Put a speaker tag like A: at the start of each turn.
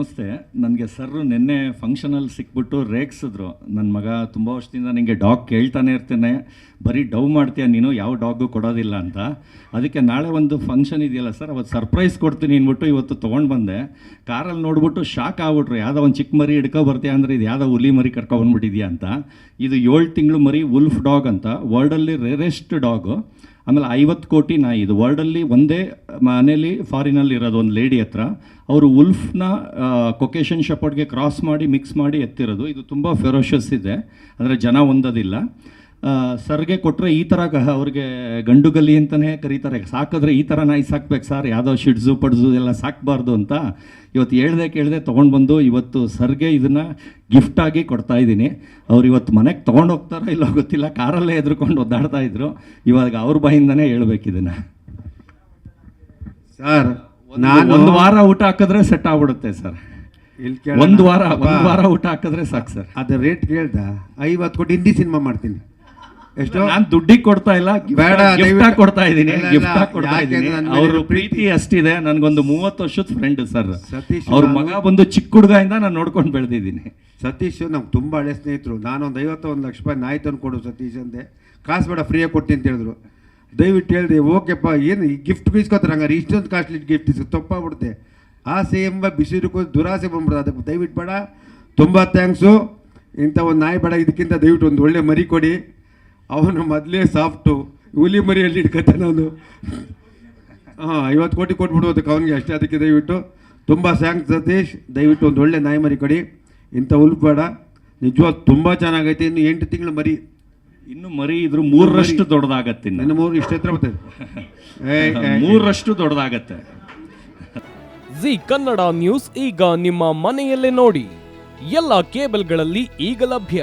A: ನಮಸ್ತೆ. ನನಗೆ ಸರ್ ನಿನ್ನೆ ಫಂಕ್ಷನಲ್ಲಿ ಸಿಕ್ಬಿಟ್ಟು ರೇಗ್ಸಿದ್ರು. ನನ್ನ ಮಗ ತುಂಬ ವರ್ಷದಿಂದ ನಿಮಗೆ ಡಾಗ್ ಕೇಳ್ತಾನೆ ಇರ್ತೇನೆ. ಬರೀ ಡವ್ ಮಾಡ್ತೀಯ ನೀನು, ಯಾವ ಡಾಗು ಕೊಡೋದಿಲ್ಲ ಅಂತ. ಅದಕ್ಕೆ ನಾಳೆ ಒಂದು ಫಂಕ್ಷನ್ ಇದೆಯಲ್ಲ ಸರ್, ಅವತ್ತು ಸರ್ಪ್ರೈಸ್ ಕೊಡ್ತೀನಿ ಅಂದ್ಬಿಟ್ಟು ಇವತ್ತು ತೊಗೊಂಡು ಬಂದೆ. ಕಾರಲ್ಲಿ ನೋಡ್ಬಿಟ್ಟು ಶಾಕ್ ಆಗ್ಬಿಟ್ರು. ಯಾವುದೋ ಒಂದು ಚಿಕ್ಕ ಮರಿ ಹಿಡ್ಕೊ ಬರ್ತೀಯ ಅಂದರೆ ಇದು ಯಾವುದೋ ಹುಲಿ ಮರಿ ಕರ್ಕೊಬಂದ್ಬಿಟ್ಟಿದ್ಯಾ ಅಂತ. ಇದು ಏಳು ತಿಂಗಳು ಮರಿ ವುಲ್ಫ್ ಡಾಗ್ ಅಂತ. ವರ್ಲ್ಡಲ್ಲಿ ರೇರೆಸ್ಟ್ ಡಾಗು ಆಮೇಲೆ ಐವತ್ತು ಕೋಟಿ ನಾಯಿ ಇದು ವರ್ಲ್ಡಲ್ಲಿ ಒಂದೇ ಮನೇಲಿ ಫಾರಿನಲ್ಲಿ ಇರೋದು ಒಂದು ಲೇಡಿ ಹತ್ರ, ಅವರು ಉಲ್ಫ್ನ ಕೊಕೇಶನ್ ಶಪೋರ್ಟ್ಗೆ ಕ್ರಾಸ್ ಮಾಡಿ ಮಿಕ್ಸ್ ಮಾಡಿ ಎತ್ತಿರೋದು. ಇದು ತುಂಬ ಫೆರೋಷಸ್ ಇದೆ. ಅಂದರೆ ಜನ ಹೊಂದೋದಿಲ್ಲ. ಸರ್ಗೆ ಕೊಟ್ಟರೆ ಈ ಥರ ಅವ್ರಿಗೆ ಗಂಡು ಗಲ್ಲಿ ಅಂತಲೇ ಕರೀತಾರೆ. ಸಾಕಿದ್ರೆ ಈ ಥರ ನಾಯಿ ಸಾಕ್ಬೇಕು ಸರ್ ಯಾವುದೋ ಶಿಡ್ಸು ಪಡ್ಸು ಎಲ್ಲ ಸಾಕಬಾರ್ದು ಅಂತ ಇವತ್ತು ಹೇಳ್ದೆ ಕೇಳದೆ ತೊಗೊಂಡು ಬಂದು ಇವತ್ತು ಸರ್ಗೆ ಇದನ್ನು ಗಿಫ್ಟಾಗಿ ಕೊಡ್ತಾ ಇದ್ದೀನಿ. ಅವ್ರು ಇವತ್ತು ಮನೆಗೆ ತೊಗೊಂಡು ಹೋಗ್ತಾರೋ ಇಲ್ಲೋ ಗೊತ್ತಿಲ್ಲ ಕಾರಲ್ಲೇ ಎದ್ರುಕೊಂಡು ಒದ್ದಾಡ್ತಾ ಇದ್ರು. ಇವಾಗ ಅವ್ರ ಬಾಯಿಂದನೇ ಹೇಳ್ಬೇಕು ಇದನ್ನು.
B: ಸರ್ ನಾನು
A: ಒಂದು ವಾರ ಊಟ ಹಾಕಿದ್ರೆ ಸೆಟ್ ಆಗ್ಬಿಡುತ್ತೆ ಸರ್.
B: ಇಲ್ಲಿ
A: ಒಂದು ವಾರ ಒಂದು ವಾರ ಊಟ ಹಾಕಿದ್ರೆ ಸಾಕು ಸರ್.
B: ಅದು ರೇಟ್ ಕೇಳ್ದ ಐವತ್ತು ಕೋಟಿ ಹಿಂದಿ ಸಿನಿಮಾ ಮಾಡ್ತೀನಿ. ಎಷ್ಟು
A: ನಾನು ದುಡ್ಡಿಗೆ ಕೊಡ್ತಾ ಇಲ್ಲ
B: ಬೇಡ,
A: ಗಿಫ್ಟ್ ಕೊಡ್ತಾ ಇದ್ದೀನಿ ಗಿಫ್ಟ್ ಕೊಡ್ತಾ ಇದ್ದೀನಿ. ಅವ್ರ ಪ್ರೀತಿ. ಅಷ್ಟಿದೆ ನನ್ಗೊಂದು ಮೂವತ್ತು ವರ್ಷದ ಫ್ರೆಂಡ್ ಸರ್
B: ಸತೀಶ್
A: ಅವ್ರ ಮಗ ಬಂದು ಚಿಕ್ಕ ಹುಡುಗಯಿಂದ ನಾನು ನೋಡ್ಕೊಂಡು ಬೆಳೆದಿದ್ದೀನಿ.
B: ಸತೀಶ್ ನಮ್ಗೆ ತುಂಬ ಹಳೆ ಸ್ನೇಹಿತರು. ನಾನು ಒಂದು ಐವತ್ತು ಒಂದು ಲಕ್ಷ ರೂಪಾಯಿ ನಾಯಿ ತಂದು ಕೊಡು ಸತೀಶ್ ಅಂದೆ. ಕಾಸು ಬೇಡ ಫ್ರೀಯಾಗಿ ಕೊಡ್ತೀನಿ ಅಂತ ಹೇಳಿದ್ರು. ದಯವಿಟ್ಟು ಹೇಳಿದೆ ಓಕೆಪ್ಪ ಏನು ಈ ಗಿಫ್ಟ್ ಇಸ್ಕೊತಾರೆ ಹಂಗಾರೆ ಇಷ್ಟೊಂದು ಕಾಸ್ಟ್ಲಿ ಗಿಫ್ಟ್ ಇಸ್ ತಪ್ಪಾಗ್ಬಿಡುತ್ತೆ. ಆಸೆ ಎಂಬ ಬಿಸಿರುಕು ದುರಾಸೆ ಬಂದ್ಬಿಡೋದು ಅದಕ್ಕೆ ದಯವಿಟ್ಟು ಬೇಡ. ತುಂಬ ಥ್ಯಾಂಕ್ಸು ಇಂಥ ಒಂದು ನಾಯಿ ಬೇಡ ಇದಕ್ಕಿಂತ ದಯವಿಟ್ಟು ಒಂದು ಒಳ್ಳೆ ಮರಿ ಕೊಡಿ. ಅವನು ಮೊದಲೇ ಸಾಫ್ಟು ಹುಲಿ ಮರಿಯಲ್ಲಿ ಇಟ್ಕತ್ತೆ ನಾನು ಹಾಂ ಐವತ್ತು ಕೋಟಿ ಕೊಟ್ಬಿಡು ಅದಕ್ಕೆ ಅವನಿಗೆ ಅಷ್ಟೇ ಅದಕ್ಕೆ ದಯವಿಟ್ಟು. ತುಂಬ ಥ್ಯಾಂಕ್ಸ್ ಸತೀಶ್. ದಯವಿಟ್ಟು ಒಂದು ಒಳ್ಳೆ ನಾಯಿ ಮರಿ ಕೊಡಿ. ಇಂಥ ಉಲ್ಪಾಡ ಬೇಡ. ನಿಜವಾಗ್ ತುಂಬ ಚೆನ್ನಾಗೈತೆ. ಇನ್ನು ಎಂಟು ತಿಂಗಳು ಮರಿ.
A: ಇನ್ನು ಮರಿ ಇದ್ರ ಮೂರರಷ್ಟು ದೊಡ್ಡದಾಗತ್ತೆ ಇನ್ನು.
B: ನನ್ನ ಮೂರು ಇಷ್ಟ ಹತ್ರ ಬರ್ತದೆ.
A: ಮೂರರಷ್ಟು ದೊಡ್ಡದಾಗತ್ತೆ.
C: ಜಿ ಕನ್ನಡ ನ್ಯೂಸ್ ಈಗ ನಿಮ್ಮ ಮನೆಯಲ್ಲೇ ನೋಡಿ. ಎಲ್ಲ ಕೇಬಲ್ಗಳಲ್ಲಿ ಈಗ ಲಭ್ಯ.